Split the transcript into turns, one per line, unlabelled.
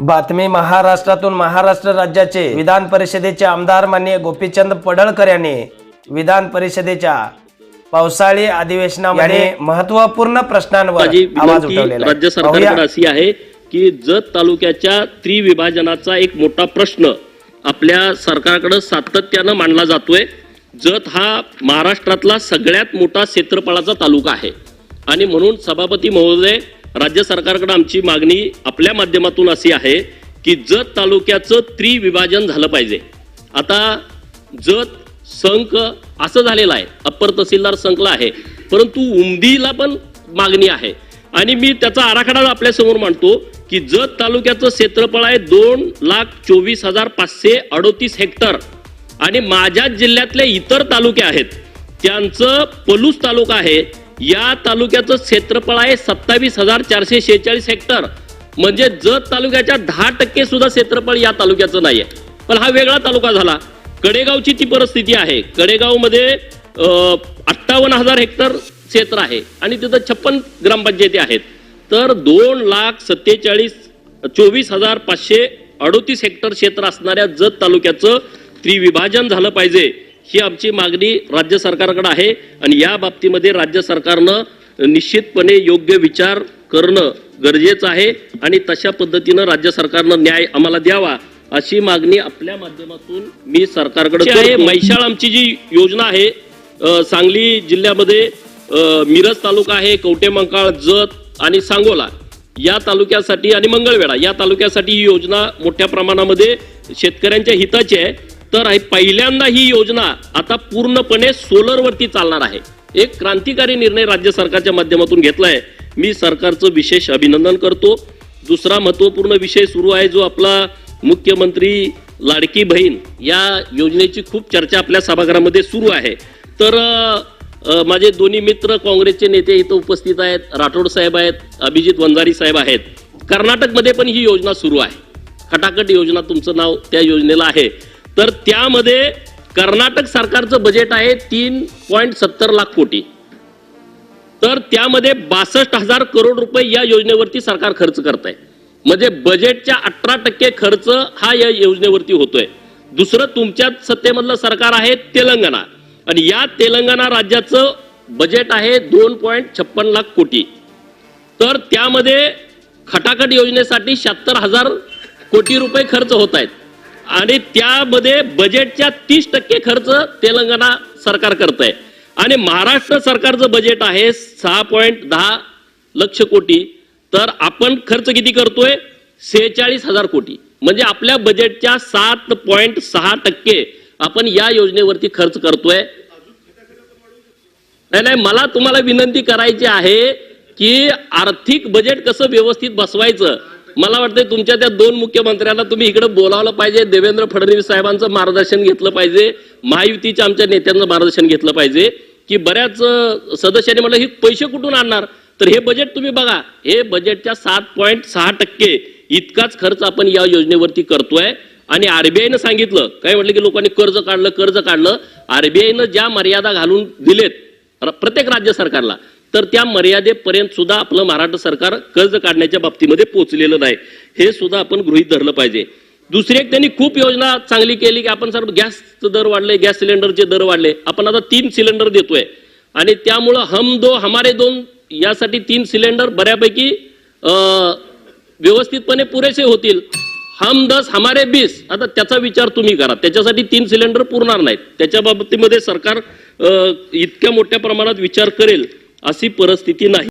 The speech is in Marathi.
बातमी महाराष्ट्रातून महाराष्ट्र राज्याचे विधान परिषदेचे आमदार मान्य गोपीचंद पडळकर यांनी विधान परिषदेच्या पावसाळी अधिवेशनामध्ये महत्त्वपूर्ण प्रश्नांवर आवाज उठवलेला
राज्य. सरकारकडे
पाहूया.
अशी आहे की जत तालुक्याच्या त्रिविभाजनाचा एक मोठा प्रश्न आपल्या सरकारकडे सातत्यानं मांडला जातोय जत हा महाराष्ट्रातला सगळ्यात मोठा क्षेत्रफळाचा तालुका आहे आणि म्हणून सभापती महोदय राज्य सरकारकडे आमची मागणी आपल्या माध्यमातून अशी आहे की जत तालुक्याचं त्रिविभाजन झालं पाहिजे. आता जत संक असं झालेलं आहे अप्पर तहसीलदार संकला आहे परंतु उमदीला पण मागणी आहे. आणि मी त्याचा आराखडा आपल्यासमोर मांडतो की जत तालुक्याचं क्षेत्रफळ आहे दोन लाख चोवीस हजार पाचशे अडोतीस हेक्टर. आणि माझ्या जिल्ह्यातले इतर तालुके आहेत त्यांचं पलूस तालुका आहे या तालुक्याचं क्षेत्रफळ आहे सत्तावीस हजार चारशे शेहेचाळीस हेक्टर. म्हणजे जत तालुक्याच्या दहा टक्के सुद्धा क्षेत्रफळ या तालुक्याचं नाहीये. पण हा वेगळा तालुका झाला. कडेगावची ती परिस्थिती आहे. कडेगावमध्ये अठ्ठावन्न हजार हेक्टर क्षेत्र आहे आणि तिथं छप्पन ग्रामपंचायती आहेत. तर दोन लाख सत्तेचाळीस चोवीस हजार पाचशे अडोतीस हेक्टर क्षेत्र असणाऱ्या जत तालुक्याचं त्रिविभाजन झालं पाहिजे. ही आमची मागणी राज्य सरकारकडे आहे आणि या बाबतीमध्ये राज्य सरकारनं निश्चितपणे योग्य विचार करणं गरजेचं आहे आणि तशा पद्धतीनं राज्य सरकारनं न्याय आम्हाला द्यावा अशी मागणी आपल्या माध्यमातून मी सरकारकडे आहे मैशाळ आमची जी योजना आहे सांगली जिल्ह्यामध्ये मिरज तालुका आहे कवटेमंकाळ जत आणि सांगोला या तालुक्यासाठी आणि मंगळवेढा या तालुक्यासाठी ही योजना मोठ्या प्रमाणामध्ये शेतकऱ्यांच्या हिताची आहे. तर पहिल्यांदा ही योजना आता पूर्णपणे सोलरवरती चालणार आहे. एक क्रांतिकारी निर्णय राज्य सरकारच्या माध्यमातून घेतलाय. मी सरकारचं विशेष अभिनंदन करतो. दुसरा महत्त्वपूर्ण विषय सुरू आहे जो आपला मुख्यमंत्री लाडकी बहीण या योजनेची खूप चर्चा आपल्या सभागृहामध्ये सुरू आहे. तर माझे दोन्ही मित्र काँग्रेसचे नेते इथं उपस्थित आहेत. राठोड साहेब आहेत अभिजित वंजारी साहेब आहेत. कर्नाटकमध्ये पण ही योजना सुरू आहे. खटाखट योजना तुमचं नाव त्या योजनेला आहे. तर त्यामध्ये कर्नाटक सरकारचं बजेट आहे तीन पॉईंट सत्तर लाख कोटी. तर त्यामध्ये बासष्ट हजार करोड रुपये या योजनेवरती सरकार खर्च करत आहे म्हणजे बजेटच्या अठरा टक्के खर्च हा या योजनेवरती होतोय. दुसरं तुमच्या सत्तेमधलं सरकार आहे तेलंगणा. आणि या तेलंगणा राज्याचं बजेट आहे दोन पॉईंट छप्पन लाख कोटी. तर त्यामध्ये खटाखट योजनेसाठी शहात्तर हजार कोटी रुपये खर्च होत आहेत. आणि त्यामध्ये बजेटच्या तीस टक्के खर्च तेलंगणा सरकार करत आहे आणि महाराष्ट्र सरकारचं बजेट आहे सहा पॉईंट दहा लक्ष कोटी. तर आपण खर्च किती करतोय? सेहेचाळीस हजार कोटी. म्हणजे आपल्या बजेटच्या सात पॉईंट सहा टक्के आपण या योजनेवरती खर्च करतोय. नाही नाही मला तुम्हाला विनंती करायची आहे की आर्थिक बजेट कसं व्यवस्थित बसवायचं? मला वाटतं तुमच्या त्या दोन मुख्यमंत्र्यांना तुम्ही इकडे बोलावलं पाहिजे. देवेंद्र फडणवीस साहेबांचं मार्गदर्शन घेतलं पाहिजे. महायुतीच्या आमच्या नेत्यांचं मार्गदर्शन घेतलं पाहिजे. की बऱ्याच सदस्यांनी म्हटलं हे पैसे कुठून आणणार? तर हे बजेट तुम्ही बघा. हे बजेटच्या सात पॉईंट सहा टक्के इतकाच खर्च आपण या योजनेवरती करतोय. आणि आरबीआयनं सांगितलं. काय म्हटलं की लोकांनी कर्ज काढलं कर्ज काढलं. आरबीआयनं ज्या मर्यादा घालून दिलेत प्रत्येक राज्य सरकारला तर त्या मर्यादेपर्यंत सुद्धा आपलं महाराष्ट्र सरकार कर्ज काढण्याच्या बाबतीमध्ये पोहोचलेलं नाही. हे सुद्धा आपण गृहीत धरलं पाहिजे. दुसरी एक त्यांनी खूप योजना चांगली केली की आपण सर गॅसचं दर वाढले गॅस सिलेंडरचे दर वाढले. आपण आता तीन सिलेंडर देतोय. आणि त्यामुळं हम दो हमारे दोन यासाठी तीन सिलेंडर बऱ्यापैकी अं, व्यवस्थितपणे पुरेसे होतील. हम दस हमारे बीस. आता त्याचा विचार तुम्ही करा. त्याच्यासाठी तीन सिलेंडर पुरणार नाहीत. त्याच्या बाबतीमध्ये सरकार इतक्या मोठ्या प्रमाणात विचार करेल. अशी परिस्थिती नाही.